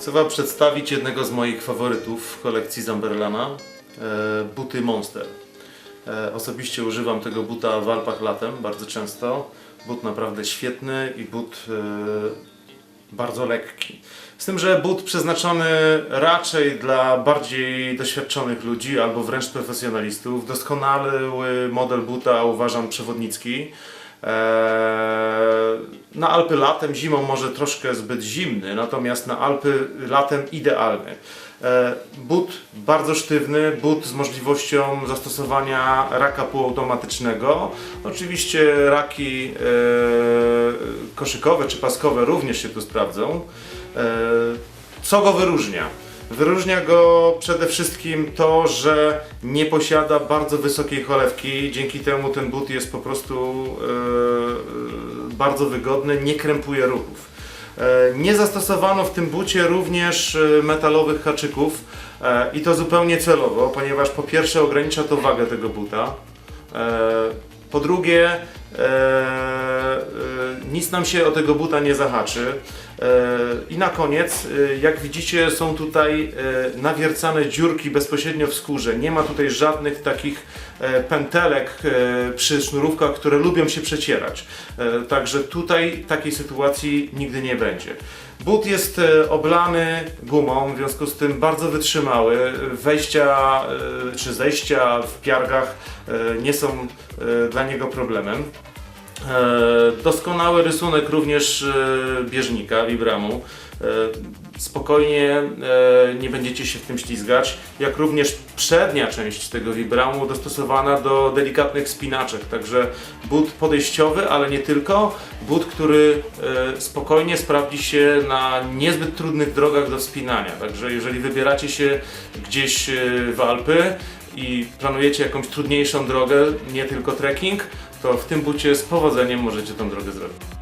Chcę Wam przedstawić jednego z moich faworytów w kolekcji Zamberlana, e, buty Monster. E, osobiście używam tego buta w Alpach latem bardzo często. But naprawdę świetny i but e, bardzo lekki. Z tym, że but przeznaczony raczej dla bardziej doświadczonych ludzi albo wręcz profesjonalistów. Doskonały model buta uważam przewodnicki. Eee, Na Alpy latem, zimą może troszkę zbyt zimny, natomiast na Alpy latem idealny. Eee, But bardzo sztywny, but z możliwością zastosowania raka półautomatycznego. Oczywiście raki eee, koszykowe czy paskowe również się tu sprawdzą. Co go wyróżnia? Wyróżnia go przede wszystkim to, że nie posiada bardzo wysokiej cholewki. Dzięki temu ten but jest po prostu e, e, bardzo wygodny, nie krępuje ruchów. E, nie zastosowano w tym bucie również metalowych haczyków i to zupełnie celowo, ponieważ po pierwsze ogranicza to wagę tego buta. Po drugie, nic nam się o tego buta nie zahaczy. E, I na koniec, e, jak widzicie, są tutaj e, nawiercane dziurki bezpośrednio w skórze. Nie ma tutaj żadnych takich pętelek przy sznurówkach, które lubią się przecierać. Także tutaj takiej sytuacji nigdy nie będzie. But jest oblany gumą, w związku z tym bardzo wytrzymały. Wejścia czy zejścia w piargach nie są dla niego problemem. E, Doskonały rysunek również e, bieżnika, Vibramu. E, Spokojnie nie będziecie się w tym ślizgać. Jak również przednia część tego Vibramu dostosowana do delikatnych spinaczek. Także but podejściowy, ale nie tylko. But, który spokojnie sprawdzi się na niezbyt trudnych drogach do wspinania. Także jeżeli wybieracie się gdzieś w Alpy i planujecie jakąś trudniejszą drogę, nie tylko trekking, to w tym bucie z powodzeniem możecie tą drogę zrobić.